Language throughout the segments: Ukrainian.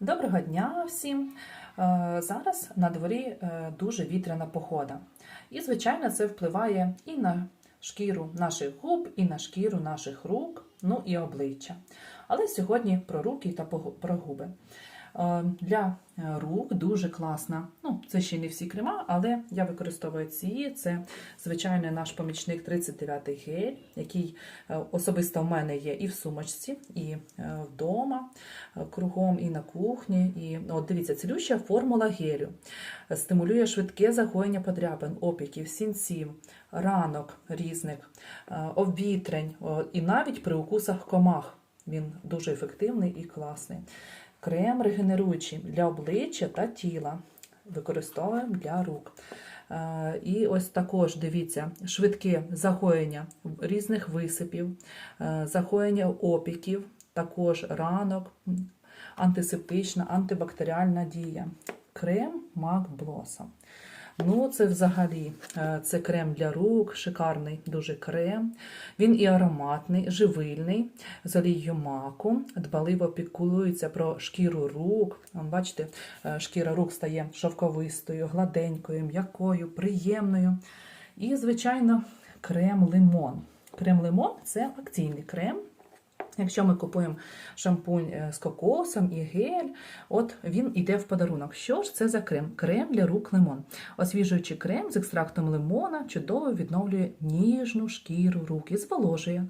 Доброго дня всім! Е, Зараз на дворі е, дуже вітряна погода. І, звичайно, це впливає і на шкіру наших губ, і на шкіру наших рук, ну і обличчя. Але сьогодні про руки та про губи. Е, Для е, рук дуже класна. Ну, це ще не всі крема, але я використовую ці. Це звичайно наш помічник 39-й гель, який е, особисто в мене є і в сумочці, і вдома, кругом, і на кухні. І от дивіться, цілюща формула гелю стимулює швидке загоєння подряпин, опіків, сінців, ранок різних, обвітрень, і навіть при укусах комах. Він дуже ефективний і класний. Крем регенеруючий для обличчя та тіла. Використовуємо для рук. Е, І ось також дивіться, швидке загоєння різних висипів, е, загоєння опіків, також ранок, антисептична, антибактеріальна дія. Крем Мак Blossom. Ну, це взагалі е, це крем для рук, шикарний дуже крем. Він і ароматний, живильний, з олією маку, дбаливо піклується про шкіру рук. Бачите, е, шкіра рук стає шовковистою, гладенькою, м'якою, приємною. І, звичайно, крем лимон. Крем лимон це акційний крем. Якщо ми купуємо шампунь е, з кокосом і гель, от він йде в подарунок. Що ж це за крем? Крем для рук лимон. Освіжуючий крем з екстрактом лимона чудово відновлює ніжну шкіру рук і зволожує.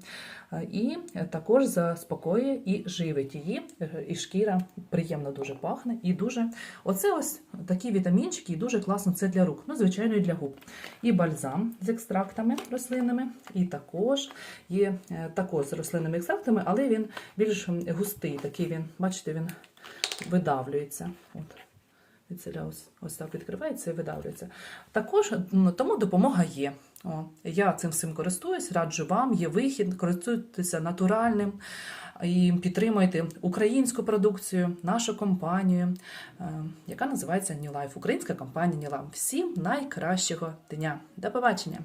Е, І також заспокоює і живить її, е, і шкіра приємно дуже пахне. І дуже оце ось такі вітамінчики, і дуже класно це для рук. Ну, звичайно, і для губ. І бальзам з екстрактами рослинними, і також є також з рослинними екстрактами, але він більш густий, такий він, бачите, він видавлюється. От. Відсіля ось, ось так відкривається і видавлюється. Також тому допомога є. О, я цим всім користуюсь, раджу вам, є вихід, користуйтеся натуральним і підтримуйте українську продукцію, нашу компанію, е, яка називається New Life. Українська компанія New Life. Всім найкращого дня. До побачення!